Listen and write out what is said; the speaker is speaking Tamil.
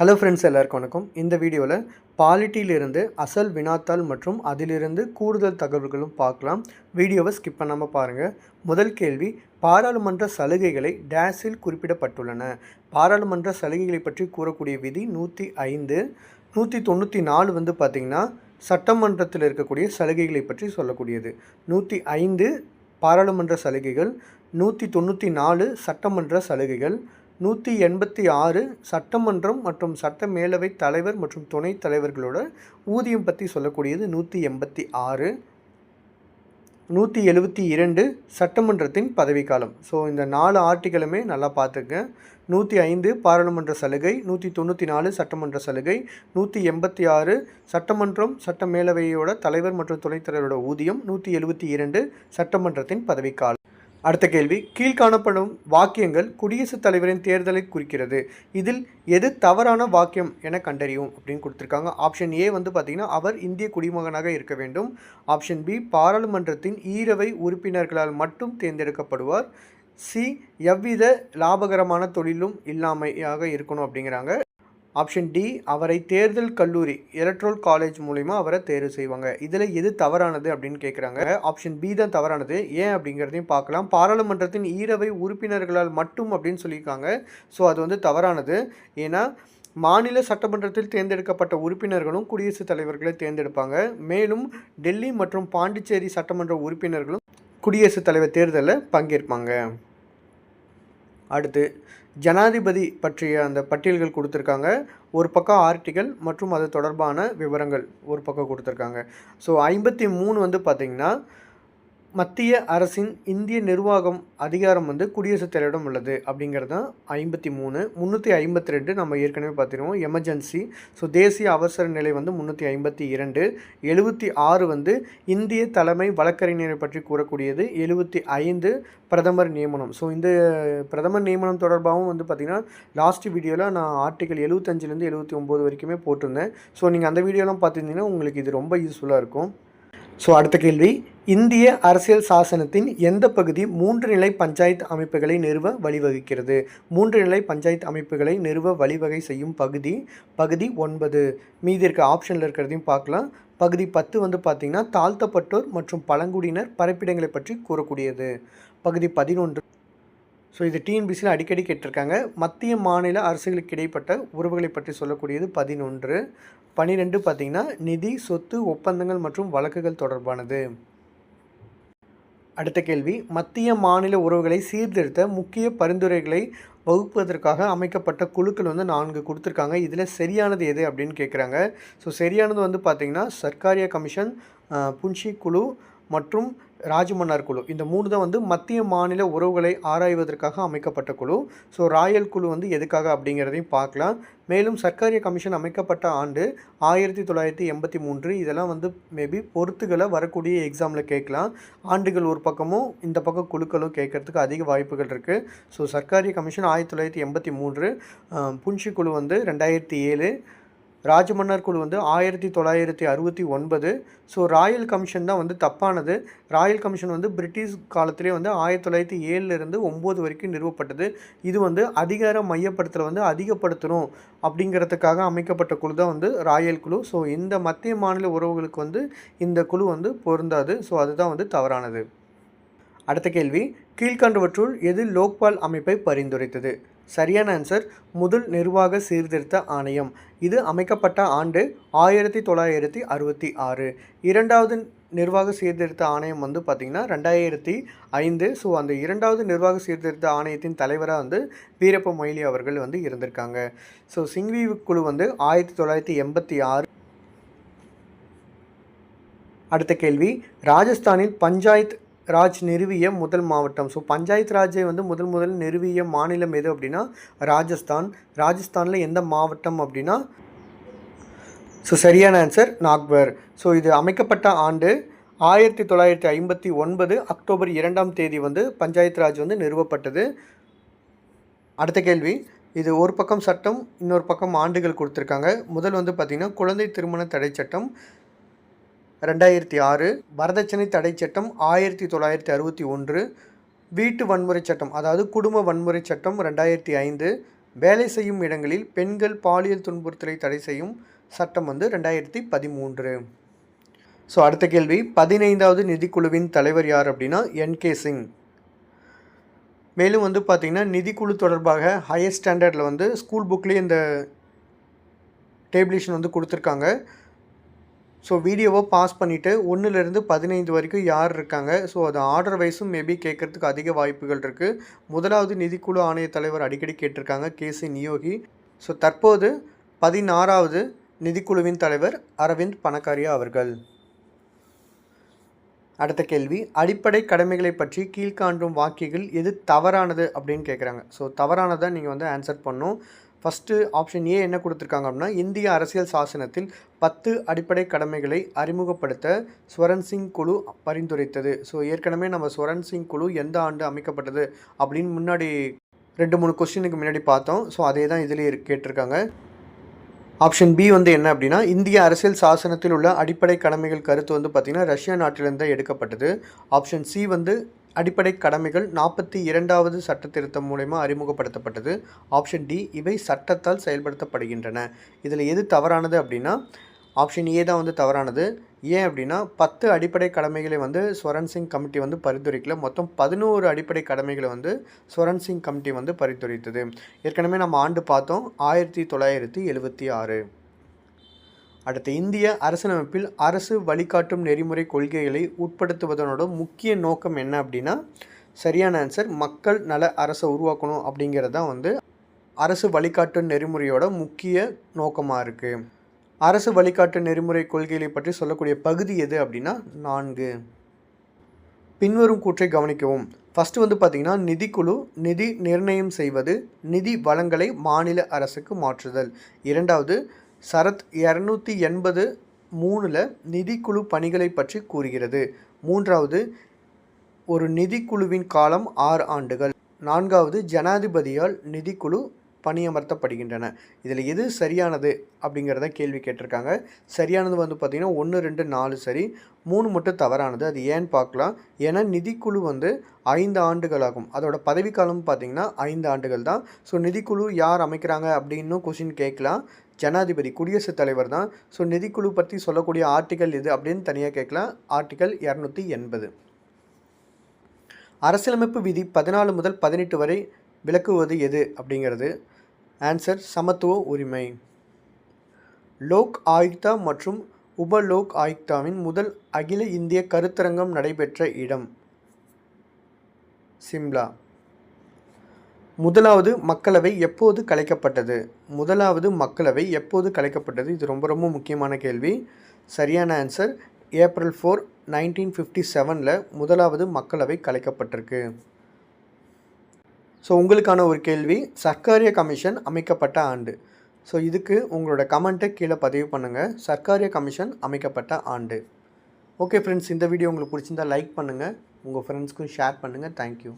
ஹலோ ஃப்ரெண்ட்ஸ் எல்லாருக்கும் வணக்கம். இந்த வீடியோவில் பாலிட்டியிலிருந்து அசல் வினாத்தாள் மற்றும் அதிலிருந்து கூடுதல் தகவல்களும் பார்க்கலாம். வீடியோவை ஸ்கிப் பண்ணாமல் பாருங்கள் முதல் கேள்வி பாராளுமன்ற சலுகைகளை டேஸில் குறிப்பிடப்பட்டுள்ளன. பாராளுமன்ற சலுகைகளை பற்றி கூறக்கூடிய விதி நூற்றி ஐந்து. நூற்றி தொண்ணூற்றி நாலு வந்து பார்த்திங்கன்னா சட்டமன்றத்தில் இருக்கக்கூடிய சலுகைகளை பற்றி சொல்லக்கூடியது. நூற்றி ஐந்து பாராளுமன்ற சலுகைகள் நூற்றி தொண்ணூற்றி நாலு சட்டமன்ற சலுகைகள் நூற்றி எண்பத்தி ஆறு சட்டமன்றம் மற்றும் சட்ட மேலவை தலைவர் மற்றும் துணைத் தலைவர்களோட ஊதியம் பற்றி சொல்லக்கூடியது நூற்றி எண்பத்தி ஆறு. நூற்றி எழுபத்தி இரண்டு சட்டமன்றத்தின் பதவிக்காலம். ஸோ இந்த நாலு ஆர்டிகளுமே நல்லா பார்த்துங்க நூற்றி ஐந்து பாராளுமன்ற சலுகை நூற்றி தொண்ணூற்றி நாலு சட்டமன்ற சலுகை நூற்றி எண்பத்தி ஆறு சட்டமன்றம் சட்ட மேலவையோட தலைவர் மற்றும் துணைத் தலைவரோட ஊதியம் நூற்றி எழுபத்தி இரண்டு சட்டமன்றத்தின் பதவிக்காலம். அடுத்த கேள்வி கீழ்காணப்படும் வாக்கியங்கள் குடியரசுத் தலைவரின் தேர்தலை குறிக்கிறது. இதில் எது தவறான வாக்கியம் என கண்டறியும் அப்படின்னு கொடுத்துருக்காங்க. ஆப்ஷன் ஏ வந்து பார்த்திங்கன்னா அவர் இந்திய குடிமகனாக இருக்க வேண்டும். ஆப்ஷன் பி பாராளுமன்றத்தின் ஈரவை உறுப்பினர்களால் மட்டும் தேர்ந்தெடுக்கப்படுவார். சி எவ்வித லாபகரமான தொழிலும் இல்லாமையாக இருக்கணும் அப்படிங்கிறாங்க. ஆப்ஷன் டி அவரை தேர்தல் கல்லூரி எலக்ட்ரோல் காலேஜ் மூலிமா அவரை தேர்வு செய்வாங்க. இதில் எது தவறானது அப்படின்னு கேட்குறாங்க ஆப்ஷன் பி தான் தவறானது. ஏன் அப்படிங்கிறதையும் பார்க்கலாம். பாராளுமன்றத்தின் ஈரவை உறுப்பினர்களால் மட்டும் அப்படின்னு சொல்லியிருக்காங்க. ஸோ அது வந்து தவறானது. ஏன்னா மாநில சட்டமன்றத்தில் தேர்ந்தெடுக்கப்பட்ட உறுப்பினர்களும் குடியரசுத் தலைவர்களை தேர்ந்தெடுப்பாங்க. மேலும் டெல்லி மற்றும் பாண்டிச்சேரி சட்டமன்ற உறுப்பினர்களும் குடியரசுத் தலைவர் தேர்தலில் பங்கேற்பாங்க. அடுத்து ஜனாதிபதி பற்றிய அந்த பட்டியல்கள் கொடுத்துருக்காங்க. ஒரு பக்கம் ஆர்டிகல் மற்றும் அது தொடர்பான விவரங்கள் ஒரு பக்கம் கொடுத்துருக்காங்க. ஸோ ஐம்பத்தி மூணு வந்து பார்த்திங்கன்னா மத்திய அரசின் இந்திய நிர்வாகம் அதிகாரம் வந்து குடியரசுத் தலைவரிடம் உள்ளது அப்படிங்கிறது தான் ஐம்பத்தி மூணு. முந்நூற்றி ஐம்பத்தி ரெண்டு நம்ம ஏற்கனவே பார்த்துருவோம். எமர்ஜென்சி. ஸோ தேசிய அவசர நிலை வந்து முந்நூற்றி ஐம்பத்தி இரண்டு. எழுபத்தி ஆறு வந்து இந்திய தலைமை வழக்கறிஞரை பற்றி கூறக்கூடியது. எழுபத்தி ஐந்து பிரதமர் நியமனம். ஸோ இந்த பிரதமர் நியமனம் தொடர்பாகவும் வந்து பார்த்திங்கன்னா லாஸ்ட் வீடியோவில் நான் ஆர்டிகல் எழுபத்தஞ்சிலேருந்து எழுபத்தி ஒம்பது வரைக்குமே போட்டிருந்தேன். ஸோ நீங்கள் அந்த வீடியோலாம் பார்த்துருந்தீங்கன்னா உங்களுக்கு இது ரொம்ப யூஸ்ஃபுல்லாக இருக்கும். ஸோ அடுத்த கேள்வி. இந்திய அரசியல் சாசனத்தின் எந்த பகுதி மூன்று நிலை பஞ்சாயத்து அமைப்புகளை நிறுவ வழிவகுக்கிறது? மூன்று நிலை பஞ்சாயத்து அமைப்புகளை நிறுவ வழிவகை செய்யும் பகுதி பகுதி ஒன்பது. மீதி இருக்க ஆப்ஷனில் இருக்கிறதையும் பார்க்கலாம். பகுதி பத்து வந்து பார்த்திங்கன்னா தாழ்த்தப்பட்டோர் மற்றும் பழங்குடியினர் பரப்பிடங்களை பற்றி கூறக்கூடியது. பகுதி பதினொன்று. ஸோ இது டிஎன்பிசியில் அடிக்கடி கேட்டிருக்காங்க. மத்திய மாநில அரசுகளுக்கு இடைப்பட்ட உறவுகளை பற்றி சொல்லக்கூடியது பதினொன்று. பனிரெண்டு பார்த்திங்கன்னா நிதி சொத்து ஒப்பந்தங்கள் மற்றும் வழக்குகள் தொடர்பானது. அடுத்த கேள்வி. மத்திய மாநில உறவுகளை சீர்திருத்த முக்கிய பரிந்துரைகளை வகுப்பதற்காக அமைக்கப்பட்ட குழுக்கள் வந்து நான்கு கொடுத்துருக்காங்க. இதில் சரியானது எது அப்படின்னு கேட்குறாங்க. ஸோ சரியானது வந்து பார்த்திங்கன்னா சர்க்காரியா கமிஷன் புன்ஷி குழு மற்றும் ராஜமன்னார் குழு. இந்த மூணு தான் வந்து மத்திய மாநில உறவுகளை ஆராய்வதற்காக அமைக்கப்பட்ட குழு. ஸோ ராயல் குழு வந்து எதுக்காக அப்படிங்கிறதையும் பார்க்கலாம். மேலும் சர்க்காரிய கமிஷன் அமைக்கப்பட்ட ஆண்டு ஆயிரத்தி தொள்ளாயிரத்தி எண்பத்தி மூன்று. இதெல்லாம் வந்து மேபி பொறுத்துகளை வரக்கூடிய எக்ஸாமில் கேட்கலாம். ஆண்டுகள் ஒரு பக்கமும் இந்த பக்கம் குழுக்களும் கேட்கறதுக்கு அதிக வாய்ப்புகள் இருக்குது ஸோ சர்க்காரிய கமிஷன் ஆயிரத்தி தொள்ளாயிரத்தி எண்பத்தி மூன்று. புன்ஷி குழு வந்து ரெண்டாயிரத்தி ஏழு. ராஜமன்னர் குழு வந்து ஆயிரத்தி தொள்ளாயிரத்தி அறுபத்தி ஒன்பது. ஸோ ராயல் கமிஷன் தான் வந்து தப்பானது. ராயல் கமிஷன் வந்து பிரிட்டிஷ் காலத்திலே வந்து ஆயிரத்தி தொள்ளாயிரத்தி ஏழுலேருந்து ஒம்பது வரைக்கும் நிறுவப்பட்டது. இது வந்து அதிகார மையப்படுத்தலை வந்து அதிகப்படுத்தணும் அப்படிங்கிறதுக்காக அமைக்கப்பட்ட குழு தான் வந்து ராயல் குழு. ஸோ இந்த மத்திய மாநில உறவுகளுக்கு வந்து இந்த குழு வந்து பொருந்தாது. ஸோ அதுதான் வந்து தவறானது. அடுத்த கேள்வி. கீழ்கண்டவற்றுள் எது லோக்பால் அமைப்பை பரிந்துரைத்தது? சரியான ஆன்சர் முதல் நிர்வாக சீர்திருத்த ஆணையம். இது அமைக்கப்பட்ட ஆண்டு ஆயிரத்தி தொள்ளாயிரத்தி அறுபத்தி ஆறு. இரண்டாவது நிர்வாக சீர்திருத்த ஆணையம் வந்து பார்த்திங்கன்னா ரெண்டாயிரத்தி ஐந்து. ஸோ அந்த இரண்டாவது நிர்வாக சீர்திருத்த ஆணையத்தின் தலைவராக வந்து வீரப்ப மொய்லி அவர்கள் வந்து இருந்திருக்காங்க. ஸோ சிங்வி குழு வந்து ஆயிரத்தி தொள்ளாயிரத்தி எண்பத்தி ஆறு. அடுத்த கேள்வி ராஜஸ்தானில் பஞ்சாயத் ராஜ் நிறுவிய முதல் மாவட்டம். ஸோ பஞ்சாயத்து ராஜை வந்து முதல் முதல் நிறுவிய மாநிலம் எது அப்படின்னா ராஜஸ்தான். ராஜஸ்தானில் எந்த மாவட்டம் அப்படின்னா ஸோ சரியான ஆன்சர் நாக்பர். ஸோ இது அமைக்கப்பட்ட ஆண்டு ஆயிரத்தி தொள்ளாயிரத்தி ஐம்பத்தி ஒன்பது அக்டோபர் இரண்டாம் தேதி வந்து பஞ்சாயத்து ராஜ் வந்து நிறுவப்பட்டது. அடுத்த கேள்வி இது ஒரு பக்கம் சட்டம் இன்னொரு பக்கம் ஆண்டுகள் கொடுத்துருக்காங்க. முதல் வந்து பார்த்திங்கன்னா குழந்தை திருமண தடை சட்டம். ரெண்டாயிரத்தி ஆறு வரதட்சணை தடை சட்டம் ஆயிரத்தி தொள்ளாயிரத்தி அறுபத்தி ஒன்று வீட்டு வன்முறை சட்டம் அதாவது குடும்ப வன்முறை சட்டம் ரெண்டாயிரத்தி ஐந்து வேலை செய்யும் இடங்களில் பெண்கள் பாலியல் துன்புறுத்தலை தடை செய்யும் சட்டம் வந்து ரெண்டாயிரத்தி பதிமூன்று. ஸோ அடுத்த கேள்வி. பதினைந்தாவது நிதிக்குழுவின் தலைவர் யார் அப்படின்னா என் கே சிங். மேலும் வந்து பார்த்திங்கன்னா நிதிக்குழு தொடர்பாக ஹையர் ஸ்டாண்டர்டில் வந்து ஸ்கூல் புக்லேயே இந்த டேபிளேஷன் வந்து கொடுத்துருக்காங்க. ஸோ வீடியோவை பாஸ் பண்ணிவிட்டு ஒன்றுலேருந்து பதினைந்து வரைக்கும் யார் இருக்காங்க? ஸோ அது ஆர்டர் வைஸும் மேபி கேட்குறதுக்கு அதிக வாய்ப்புகள் இருக்குது முதலாவது நிதிக்குழு ஆணைய தலைவர் அடிக்கடி கேட்டிருக்காங்க கேசி நியோகி. ஸோ தற்போது பதினாறாவது நிதிக்குழுவின் தலைவர் அரவிந்த் பணக்காரியா அவர்கள். அடுத்த கேள்வி அடிப்படை கடமைகளை பற்றி கீழ்காண்டும் வாக்கியங்கள் எது தவறானது அப்படின்னு கேட்குறாங்க ஸோ தவறானதை நீங்கள் வந்து ஆன்சர் பண்ணும் ஃபஸ்ட்டு ஆப்ஷன் ஏ என்ன கொடுத்துருக்காங்க அப்படின்னா இந்திய அரசியல் சாசனத்தில் பத்து அடிப்படை கடமைகளை அறிமுகப்படுத்த ஸ்வரன் சிங் குழு பரிந்துரைத்தது. ஸோ ஏற்கனவே நம்ம ஸ்வரன் சிங் குழு எந்த ஆண்டு அமைக்கப்பட்டது அப்படின்னு முன்னாடி ரெண்டு மூணு கொஸ்டினுக்கு முன்னாடி பார்த்தோம். ஸோ அதே தான் இதுலேயே கேட்டிருக்காங்க. ஆப்ஷன் பி வந்து என்ன அப்படின்னா இந்திய அரசியல் சாசனத்தில் உள்ள அடிப்படை கடமைகள் கருத்து வந்து பார்த்திங்கன்னா ரஷ்யா நாட்டிலிருந்து எடுக்கப்பட்டது. ஆப்ஷன் சி வந்து அடிப்படை கடமைகள் நாற்பத்தி இரண்டாவது சட்ட திருத்தம் மூலயமா அறிமுகப்படுத்தப்பட்டது. ஆப்ஷன் டி இவை சட்டத்தால் செயல்படுத்தப்படுகின்றன. இதில் எது தவறானது அப்படின்னா ஆப்ஷன் ஏ தான் வந்து தவறானது. ஏன் அப்படின்னா பத்து அடிப்படை கடமைகளை வந்து ஸ்வரன் சிங் கமிட்டி வந்து பரிந்துரைக்கல. மொத்தம் பதினோரு அடிப்படை கடமைகளை வந்து ஸ்வரன் சிங் கமிட்டி வந்து பரிந்துரைத்தது. ஏற்கனவே நம்ம ஆண்டு பார்த்தோம் ஆயிரத்தி தொள்ளாயிரத்தி எழுபத்தி ஆறு. அடுத்து இந்திய அரசியலமைப்பில் அரசு வழிகாட்டும் நெறிமுறை கொள்கைகளை உட்படுத்துவதனோட முக்கிய நோக்கம் என்ன அப்படின்னா சரியான ஆன்சர் மக்கள் நல அரசை உருவாக்கணும் அப்படிங்கிறது தான் வந்து அரசு வழிகாட்டும் நெறிமுறையோட முக்கிய நோக்கமாக இருக்குது அரசு வழிகாட்டு நெறிமுறை கொள்கைகளை பற்றி சொல்லக்கூடிய பகுதி எது அப்படின்னா நான்கு. பின்வரும் கூற்றை கவனிக்கவும். ஃபஸ்ட்டு வந்து பார்த்திங்கன்னா நிதிக்குழு நிதி நிர்ணயம் செய்வது நிதி வளங்களை மாநில அரசுக்கு மாற்றுதல். இரண்டாவது சரத் இரநூத்தி எண்பது மூணில் நிதிக்குழு பணிகளை பற்றி கூறுகிறது. மூன்றாவது ஒரு நிதிக்குழுவின் காலம் ஆறு ஆண்டுகள். நான்காவது ஜனாதிபதியால் நிதிக்குழு பணியமர்த்தப்படுகின்றன. இதில் எது சரியானது அப்படிங்கிறத கேள்வி கேட்டிருக்காங்க. சரியானது வந்து பார்த்திங்கன்னா ஒன்று ரெண்டு நாலு சரி மூணு மட்டும் தவறானது. அது ஏன்னு பார்க்கலாம்? ஏன்னா நிதிக்குழு வந்து ஐந்து ஆண்டுகள் ஆகும் அதோட பதவிக்காலம் பார்த்திங்கன்னா ஐந்து ஆண்டுகள் தான். ஸோ நிதிக்குழு யார் அமைக்கிறாங்க அப்படின்னு கொஷின் கேட்கலாம். ஜனாதிபதி குடியரசுத் தலைவர் தான். ஸோ நிதிக்குழு பற்றி சொல்லக்கூடிய ஆர்டிக்கல் இது அப்படின்னு தனியாக கேட்கலாம். ஆர்டிக்கல் இரநூத்தி எண்பது. அரசியலமைப்பு விதி பதினாலு முதல் பதினெட்டு வரை விளக்குவது எது அப்படிங்கிறது? ஆன்சர் சமத்துவ உரிமை. லோக் ஆயுக்தா மற்றும் உப லோக் ஆயுக்தாவின் முதல் அகில இந்திய கருத்தரங்கம் நடைபெற்ற இடம். சிம்லா. முதலாவது மக்களவை எப்போது கலைக்கப்பட்டது? முதலாவது மக்களவை எப்போது கலைக்கப்பட்டது? இது ரொம்ப ரொம்ப முக்கியமான கேள்வி. சரியான answer April four nineteen fifty செவனில் முதலாவது மக்களவை கலைக்கப்பட்டிருக்கு. ஸோ உங்களுக்கான ஒரு கேள்வி சர்க்காரிய கமிஷன் அமைக்கப்பட்ட ஆண்டு. ஸோ இதுக்கு உங்களோட கமெண்ட்டை கீழே பதிவு பண்ணுங்கள் சர்க்காரிய கமிஷன் அமைக்கப்பட்ட ஆண்டு. ஓகே ஃப்ரெண்ட்ஸ் இந்த வீடியோ உங்களுக்கு பிடிச்சிருந்தா லைக் பண்ணுங்கள் உங்கள் ஃப்ரெண்ட்ஸ்க்கும் ஷேர் பண்ணுங்கள் தேங்க்யூ